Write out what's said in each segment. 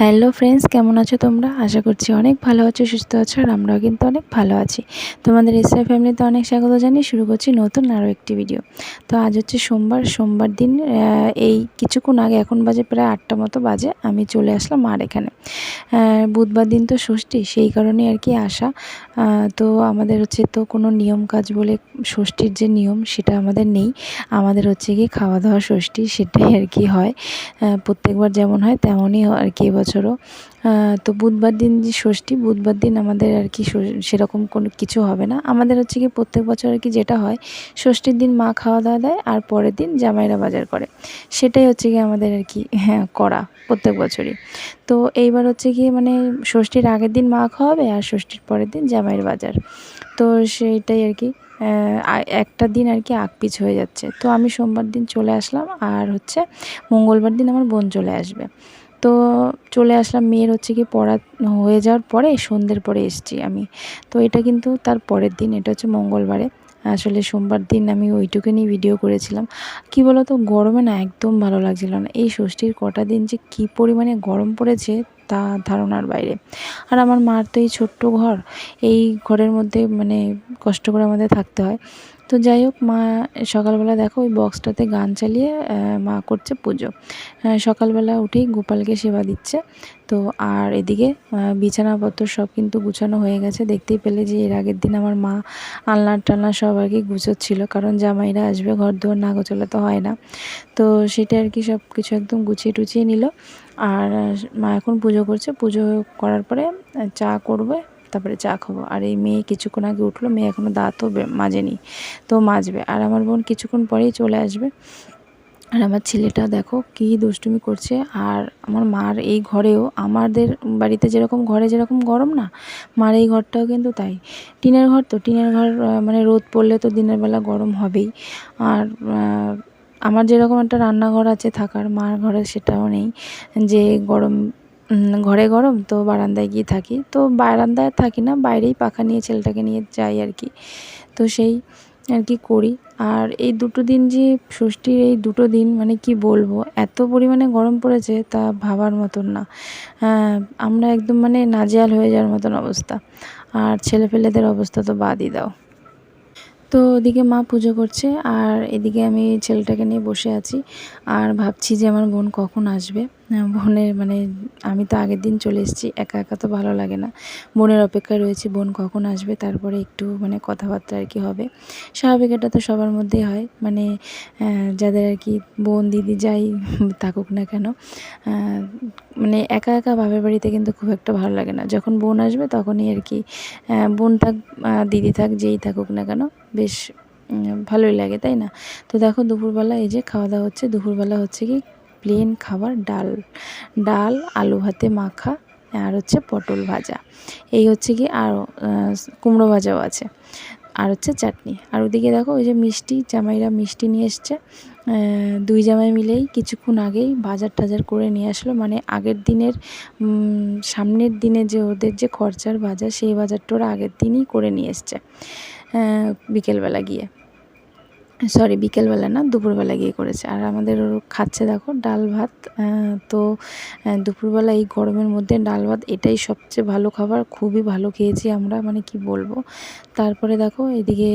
Hello friends কেমন আছো তোমরা? আশা করছি অনেক ভালো আছো, সুস্থ আছো, আর আমরাও কিন্তু অনেক ভালো আছি। তোমাদের এসআই ফ্যামিলিতে অনেক স্বাগত জানিয়ে শুরু করছি নতুন আরও একটি ভিডিও তো আজ হচ্ছে সোমবার সোমবার দিন এই কিছুক্ষণ আগে, এখন বাজে প্রায় আটটা মতো বাজে, আমি চলে আসলাম আর এখানে। বুধবার দিন তো ষষ্ঠী, সেই কারণে আর কি আসা। তো আমাদের হচ্ছে তো কোনো নিয়ম কাজ বলে ষষ্ঠীর যে নিয়ম, সেটা আমাদের নেই। আমাদের হচ্ছে কি খাওয়া দাওয়া ষষ্ঠী, সেটাই আর কি হয়। প্রত্যেকবার যেমন হয়, তেমনই আর কি এবছরও তো বুধবার দিন যে ষষ্ঠী, বুধবার দিন আমাদের আর কি সেরকম কোনো কিছু হবে না। আমাদের হচ্ছে কি প্রত্যেক বছর আর কি যেটা হয়, ষষ্ঠীর দিন মা খাওয়া দাওয়া দেয় আর পরের দিন জামাইরা বাজার করে। সেটাই হচ্ছে কি আমাদের আর কি হ্যাঁ করা প্রত্যেক বছরই। তো এইবার হচ্ছে কি মানে ষষ্ঠীর আগের দিন মা খাওয়াবে আর ষষ্ঠীর পরের দিন জামাইয়ের বাজার। তো সেইটাই আর কি একটা দিন আর কি পিছ হয়ে যাচ্ছে। তো আমি সোমবার দিন চলে আসলাম আর হচ্ছে মঙ্গলবার দিন আমার বোন চলে আসবে। তো চলে আসলাম মেয়ের হচ্ছে কি পড়া হয়ে যাওয়ার পরে, সন্ধ্যের পরে এসছি আমি। তো এটা কিন্তু তার পরের দিন, এটা হচ্ছে মঙ্গলবারে। আসলে সোমবার দিন আমি ওইটুকু নিয়ে ভিডিও করেছিলাম। কি বলতো, গরমে না একদম ভালো লাগছিল না। এই ষষ্ঠীর কটা দিন যে কী পরিমাণে গরম পড়েছে তা ধারণার বাইরে। আর আমার মার তো এই ছোট্ট ঘর, এই ঘরের মধ্যে মানে কষ্ট করে আমাদের থাকতে হয়। তো যাই হোক, মা, সকালবেলা দেখো ওই বক্সটাতে গান চালিয়ে মা করছে পুজো। সকালবেলা উঠেই গোপালকে সেবা দিচ্ছে। তো আর এদিকে বিছানাপত্র সব কিন্তু গুছানো হয়ে গেছে। দেখতেই পেলে যে এর আগের দিন আমার মা আলনার টালনা সব আর কি গুছোচ্ছিল। কারণ জামাইরা আসবে ঘর দুয়ার না গোছালে তো হয় না। তো সেটা আর কি সব কিছু একদম গুছিয়ে টুচিয়ে নিল। আর মা এখন পুজো করছে। পুজো করার পরে চা করবে। তারপরে চা খাব। আর এই মেয়ে কিছুক্ষণ আগে উঠল, মেয়ে এখনও দাঁতও মাজেনি, তো মাজবে। আর আমার বোন কিছুক্ষণ পরেই চলে আসবে। আর আমার ছেলেটা দেখো কী দুষ্টুমি করছে। আর আমার মার এই ঘরেও, আমাদের বাড়িতে যেরকম ঘরে যেরকম গরম না, মার এই ঘরটাও কিন্তু তাই। টিনের ঘর তো, টিনের ঘর মানে রোদ পড়লে তো দিনের বেলা গরম হবেই। আর আমার যেরকম একটা রান্নাঘর আছে থাকার, মার ঘরে সেটাও নেই যে গরম ঘরে গরম তো বারান্দায় গিয়ে থাকি। তো বারান্দায় থাকি না, বাইরেই পাখা নিয়ে ছেলেটাকে নিয়ে যাই আর কি। তো সেই আর কি করি। আর এই দুটো দিন যে ষষ্ঠীর এই দুটো দিন মানে কি বলব, এত পরিমাণে গরম পড়েছে তা ভাবার মতন না। আমরা একদম মানে নাজেয়াল হয়ে যাওয়ার মতন অবস্থা। আর ছেলেপেলেদের অবস্থা তো বাদই দাও। তো ওদিকে মা পুজো করছে, আর এদিকে আমি ছেলেটাকে নিয়ে বসে আছি। আর ভাবছি যে আমার বোন কখন আসবে। বোনের মানে আমি তো আগের দিন চলে এসেছি, একা একা তো ভালো লাগে না। বোনের অপেক্ষায় রয়েছি, বোন কখন আসবে, তারপরে একটু মানে কথাবার্তা আর কি হবে। স্বাভাবিক এটা তো সবার মধ্যেই হয় মানে যাদের আর কি বোন, দিদি যাই থাকুক না কেন মানে একা একা বাপের বাড়িতে কিন্তু খুব একটা ভালো লাগে না। যখন বোন আসবে তখনই আর কি বোন থাক দিদি থাক, যেই থাকুক না কেন, বেশ ভালোই লাগে, তাই না? তো দেখো দুপুরবেলা এই যে খাওয়া দাওয়া হচ্ছে, দুপুরবেলা হচ্ছে কি প্লেন খাবার, ডাল ডাল, আলু ভাতে মাখা, আর হচ্ছে পটল ভাজা। এই হচ্ছে কি আর কুমড়ো ভাজাও আছে। আর হচ্ছে চাটনি। আর ওদিকে দেখো ওই যে মিষ্টি, জামাইরা মিষ্টি নিয়ে এসছে। দুই জামাই মিলেই কিছুক্ষণ আগেই বাজার টাজার করে নিয়ে আসলো। মানে আগের দিনের সামনের দিনে যে ওদের যে খরচার বাজার, সেই বাজারটা ওরা আগের দিনই করে নিয়ে এসছে বিকেলবেলা গিয়ে। সরি, বিকেলবেলা না, দুপুরবেলা গিয়ে করেছে। আর আমাদের খাচ্ছে দেখো, ডাল ভাত তো দুপুরবেলা এই গরমের মধ্যে ডাল ভাত এটাই সবচেয়ে ভালো খাবার, খুবই ভালো খেয়েছি আমরা মানে কি বলব? তারপরে দেখো, এদিকে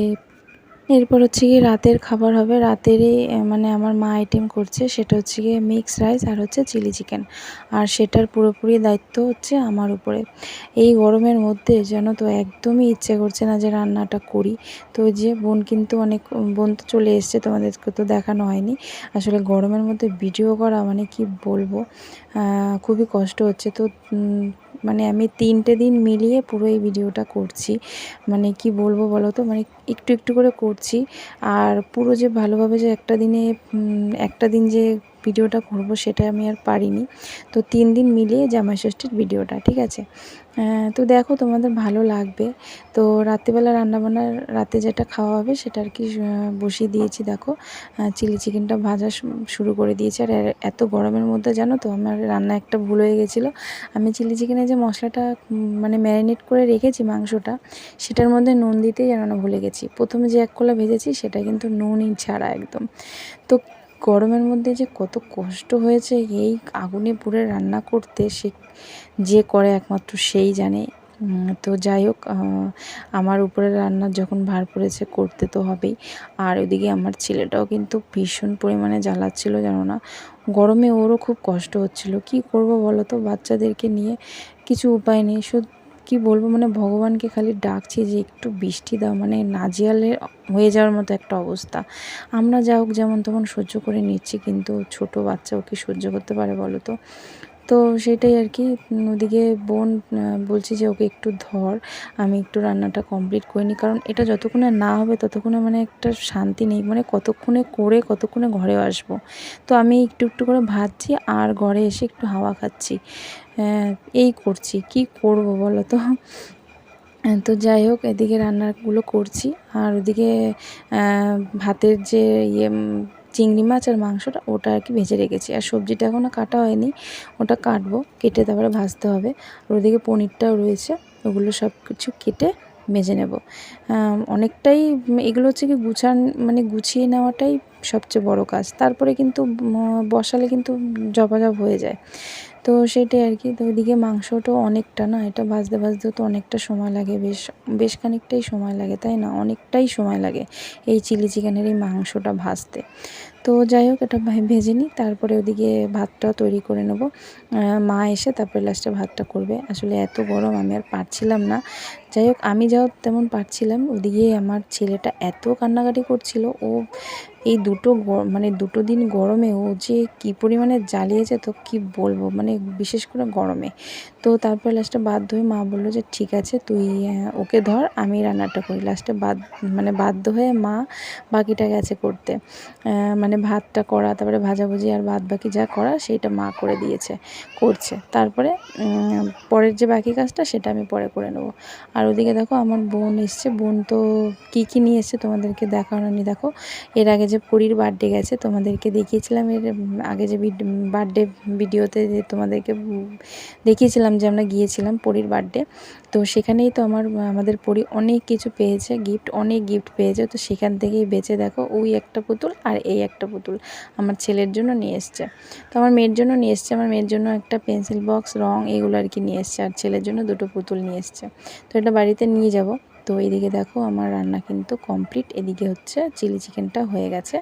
এরপর হচ্ছে গিয়ে রাতের খাবার হবে। রাতেরই মানে আমার মা আইটেম করছে, সেটা হচ্ছে গিয়ে মিক্স রাইস আর হচ্ছে চিলি চিকেন আর সেটার পুরোপুরি দায়িত্ব হচ্ছে আমার উপরে। এই গরমের মধ্যে যেন তো একদমই ইচ্ছে করছে না যে রান্নাটা করি। তো যে বোন কিন্তু অনেক, বোন তো চলে এসছে, তোমাদেরকে তো দেখানো হয়নি। আসলে গরমের মধ্যে ভিডিও করা মানে কি বলব? খুবই কষ্ট হচ্ছে। তো মানে আমি তিনটে দিন মিলিয়ে পুরো এই ভিডিওটা করছি। মানে কি বলব বলো তো? মানে একটু একটু করে করছি। আর পুরো যে ভালোভাবে যে একটা দিনে একটা দিন যে ভিডিওটা করব সেটা আমি আর পারিনি। তো তিন দিন মিলিয়ে জামাই ষষ্ঠীর ভিডিওটা, ঠিক আছে? তো দেখো তোমাদের ভালো লাগবে। তো রাত্রিবেলা রান্নাবান্নার রাতে যেটা খাওয়া হবে সেটা আর কি বসিয়ে দিয়েছি, দেখো। চিলি চিকেনটা ভাজা শুরু করে দিয়েছি। আর এত গরমের মধ্যে জানো তো আমার রান্না একটা ভুল হয়ে গেছিল। আমি চিলি চিকেনে যে মশলাটা মানে ম্যারিনেট করে রেখেছি মাংসটা, সেটার মধ্যে নুন দিতেই যেন না ভুলে গেছি। প্রথমে যে এক কোলা ভেজেছি, সেটা কিন্তু নুনই ছাড়া একদম। তো গরমের মধ্যে যে কত কষ্ট হয়েছে, এই আগুনে পুড়ে রান্না করতে সে যে করে একমাত্র সেই জানে। তো যাই হোক আমার উপরে রান্নার যখন ভার পড়েছে করতে তো হবেই। আর ওইদিকে আমার ছেলেটাও কিন্তু ভীষণ পরিমাণে জ্বালাচ্ছিল, জানো না? গরমে ওরও খুব কষ্ট হচ্ছিল। কি করব বলো তো? বাচ্চাদেরকে নিয়ে কিছু উপায় নেই। শুধু কি বলব মানে ভগবানকে খালি ডাকছি যে একটু বৃষ্টি দাও মানে নাজিয়ালে হয়ে যাওয়ার মতো একটা অবস্থা। আমরা যা হোক যেমন তেমন সহ্য করে নিচ্ছি, কিন্তু ছোট বাচ্চা ওকে সহ্য করতে পারে বলো তো? তো সেটাই আর কি। ওদিকে বোন বলছি যে ওকে একটু ধর, আমি একটু রান্নাটা কমপ্লিট করে নিই। কারণ এটা যতক্ষণে না হবে ততক্ষণে মানে একটা শান্তি নেই। মানে কতক্ষণে করে, কতক্ষণে ঘরে আসব। তো আমি একটু একটু করে ভাজছি আর ঘরে এসে একটু হাওয়া খাচ্ছি। এই করছি। কি করব বলো তো? তো যাই হোক, এদিকে রান্নাগুলো করছি। আর ওদিকে ভাতের যে ইয়ে চিংড়ি মাছ আর মাংসটা ওটা আর কি ভেজে রেখেছি। আর সবজিটা এখনও কাটা হয়নি, ওটা কাটবো, কেটে তারপরে ভাজতে হবে। আর ওদিকে পনিরটাও রয়েছে, ওগুলো সব কিছু কেটে ভেজে নেব। অনেকটাই এগুলো হচ্ছে কি গুছান মানে গুছিয়ে নেওয়াটাই সবচেয়ে বড় কাজ। তারপরে কিন্তু বসালে কিন্তু জবাজব হয়ে যায়। তো সেটাই আর কি। তো ওইদিকে মাংসটাও অনেকটা না, এটা ভাজতে ভাজতেও তো অনেকটা সময় লাগে, বেশ বেশ খানিকটাই সময় লাগে, তাই না? অনেকটাই সময় লাগে এই চিলি চিকেনের এই মাংসটা ভাজতে। তো যাই হোক এটা ভেজে নিই তারপরে ওদিকে ভাতটা তৈরি করে নেব। মা এসে তারপরে লাস্টে ভাতটা করবে। আসলে এত গরম আমি আর পারছিলাম না। যাই হোক আমি যাও তেমন পারছিলাম ওদিকে আমার ছেলেটা এত কান্নাকাটি করছিল ও এই দুটো মানে দুটো দিন গরমে ও যে কী পরিমাণে জ্বালিয়েছে তো কি বলব মানে বিশেষ করে গরমে। তো তারপর লাস্টে বাধ্য হয়ে মা বলল যে ঠিক আছে তুই ওকে ধর আমি রান্নাটা করি। লাস্টে বাদ মানে বাধ্য হয়ে মা বাকিটা গেছে করতে। আহ, মানে ভাতটা করা, তারপরে ভাজাভুজি আর ভাত বাকি যা করা সেইটা মা করে দিয়েছে, করছে। তারপরে পরের যে বাকি কাজটা সেটা আমি পরে করে নেব। আর ওদিকে দেখো আমার বোন এসছে। বোন তো কী কী নিয়ে এসছে তোমাদেরকে দেখানো নি দেখো, এর আগে যে পুরীর বার্থডে গেছে তোমাদেরকে দেখিয়েছিলাম। এর আগে যে বার্থডে ভিডিওতে তোমাদেরকে দেখিয়েছিলাম যে আমরা গিয়েছিলাম পুরীর বার্থডে। তো সেখানেই তো আমার আমাদের পরি অনেক কিছু পেয়েছে গিফট অনেক গিফট পেয়েছে। তো সেখান থেকেই বেঁচে দেখো ওই একটা পুতুল আর এই একটা পুতুল আমার ছেলের জন্য নিয়ে এসছে। তো আমার মেয়ের জন্য নিয়ে এসছে আমার মেয়ের জন্য একটা পেন্সিল বক্স রং এগুলো আর কি নিয়ে এসছে। আর ছেলের জন্য দুটো পুতুল নিয়ে এসছে। তো এটা বাড়িতে নিয়ে যাব। তো এদিকে দেখো আমার রান্না কিন্তু কমপ্লিট এদিকে হচ্ছে চিলি চিকেনটা হয়ে গেছে।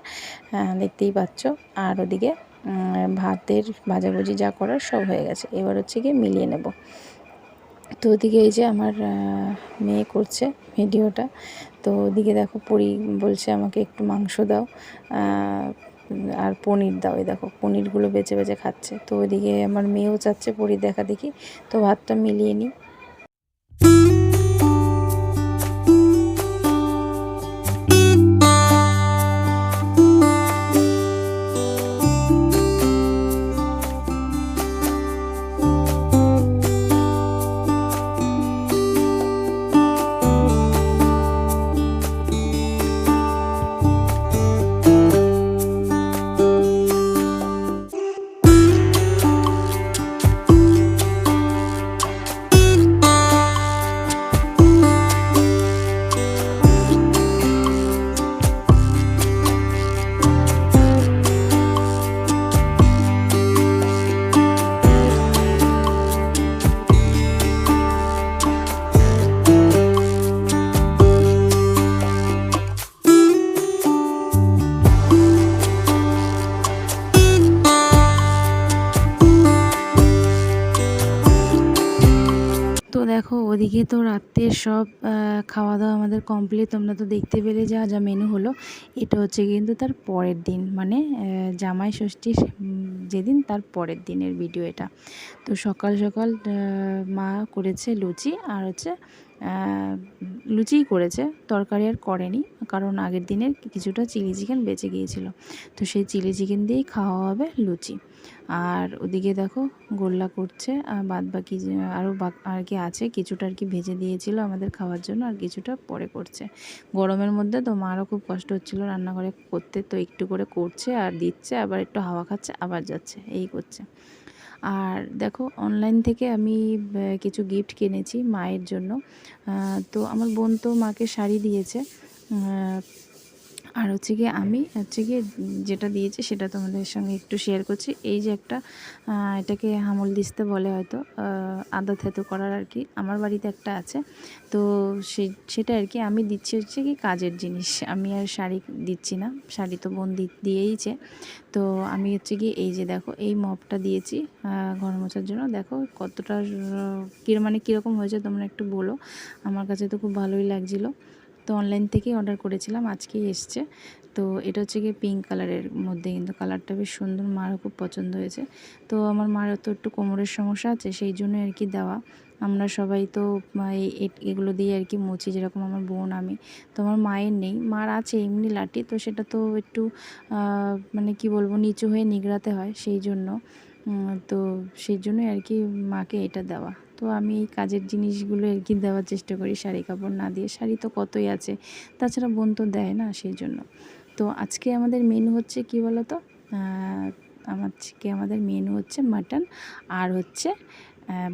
আহ, দেখতেই পাচ্ছ। আর ওদিকে ভাতের ভাজাভুজি যা করার সব হয়ে গেছে। এবার হচ্ছে গিয়ে মিলিয়ে নেব। তো ওদিকে এই যে আমার মেয়ে করছে ভিডিওটা। তো ওদিকে দেখো, পরি বলছে আমাকে একটু মাংস দাও আর পনির দাও। এই দেখো, পনিরগুলো বেছে বেছে খাচ্ছে। তো ওইদিকে আমার মেয়েও চাচ্ছে পরি দেখা দেখি। তো ভাতটা মিলিয়ে নিই। দেখো, ওদিকে তো রাত্রের সব খাওয়া দাওয়া আমাদের কমপ্লিট তোমরা তো দেখতে পেলে যা যা মেনু হলো। এটা হচ্ছে কিন্তু তার পরের দিন। মানে জামাই ষষ্ঠীর যেদিন তার পরের দিনের ভিডিও এটা। তো সকাল সকাল মা করেছে লুচি আর হচ্ছে লুচিই করেছে। তরকারি আর করেনি, কারণ আগের দিনের কিছুটা চিলি চিকেন বেঁচে গিয়েছিল। তো সেই চিলি চিকেন দিয়েই খাওয়া হবে লুচি। আর ওদিকে দেখো গোল্লা করছে, আর বাদ বাকি আরও আর কি আছে, কিছুটা আর কি ভেজে দিয়েছিল আমাদের খাওয়ার জন্য, আর কিছুটা পরে করছে। গরমের মধ্যে তো মারও খুব কষ্ট হচ্ছিল রান্নাঘরে করতে, তো একটু করে করছে আর দিচ্ছে, আবার একটু হাওয়া খাচ্ছে, আবার যাচ্ছে, এই করছে। আর দেখো অনলাইন থেকে আমি কিছু গিফট কিনেছি মায়ের জন্য। তো আমার বোন তো মাকে শাড়ি দিয়েছে আর হচ্ছে গিয়ে আমি, হচ্ছে গিয়ে যেটা দিয়েছি সেটা তোমাদের সঙ্গে একটু শেয়ার করছি। এই যে একটা এটাকে হামল দিস্তে বলে হয়তো আদা থেতো করার আর কি। আমার বাড়িতে একটা আছে। তো সেটা আর কি আমি দিচ্ছি হচ্ছে কি কাজের জিনিস। আমি আর শাড়ি দিচ্ছি না। শাড়ি তো বোন দিয়েইছে। তো আমি হচ্ছে গিয়ে এই যে দেখো, এই মপটা দিয়েছি ঘর মোছার জন্য। দেখো কতটা কী মানে কীরকম হয়েছে তোমরা একটু বলো। আমার কাছে তো খুব ভালোই লাগছিল। তো অনলাইন থেকেই অর্ডার করেছিলাম, আজকেই এসছে। তো এটা হচ্ছে গিয়ে পিঙ্ক কালারের মধ্যে কিন্তু কালারটা বেশ সুন্দর, মারও খুব পছন্দ হয়েছে। তো আমার মারও তো একটু কোমরের সমস্যা আছে, সেই জন্য আর কি দেওয়া। আমরা সবাই তো এই এগুলো দিয়ে আর কি মুছি, যেরকম আমার বোন, আমি। তো আমার মায়ের নেই, মার আছে এমনি লাঠি, তো সেটা তো একটু মানে কি বলব, নিচু হয়ে নিগড়াতে হয়, সেই জন্য। তো সেই জন্যই আর কি মাকে এটা দেওয়া। তো আমি এই কাজের জিনিসগুলো আর কি দেওয়ার চেষ্টা করি। শাড়ি কাপড় না দিয়ে। শাড়ি তো কতই আছে। তাছাড়া বোন তো দেয় না সেই জন্য তো আজকে আমাদের মেনু হচ্ছে কি বলো তো আজকে আমাদের মেনু হচ্ছে মাটন আর হচ্ছে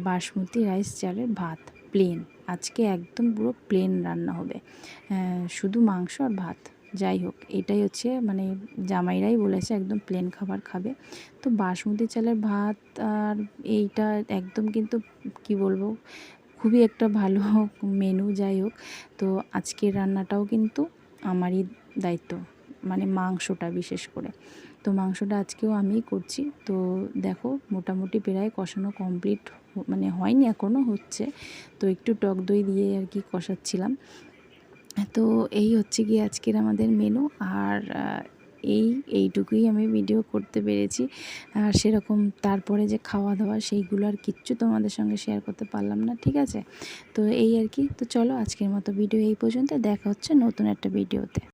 বাসমতি রাইস চালের ভাত। প্লেন আজকে একদম পুরো প্লেন রান্না হবে। শুধু মাংস আর ভাত। যাই হোক, এটাই হচ্ছে মানে জামাইরাই বলেছে একদম প্লেন খাবার খাবে। তো বাসমতি চালের ভাত আর এইটা একদম কিন্তু কি বলব, খুবই একটা ভালো মেনু যাই হোক। তো আজকের রান্নাটাও কিন্তু আমারই দায়িত্ব মানে মাংসটা বিশেষ করে। তো মাংসটা আজকেও আমিই করছি। তো দেখো, মোটামুটি প্রায় কষানো কমপ্লিট মানে হয়নি এখনও হচ্ছে। তো একটু টক দই দিয়ে আর কি কষাচ্ছিলাম। তো এই হচ্ছে গিয়ে আজকের আমাদের মেনু আর এই, এইটুকুই আমি ভিডিও করতে পেরেছি। আর সেরকম তারপরে যে খাওয়া দাওয়া সেইগুলো আর কিচ্ছু তোমাদের সঙ্গে শেয়ার করতে পারলাম না, ঠিক আছে? তো এই আর কি। তো চলো আজকের মতো ভিডিও এই পর্যন্ত দেখা হচ্ছে নতুন একটা ভিডিওতে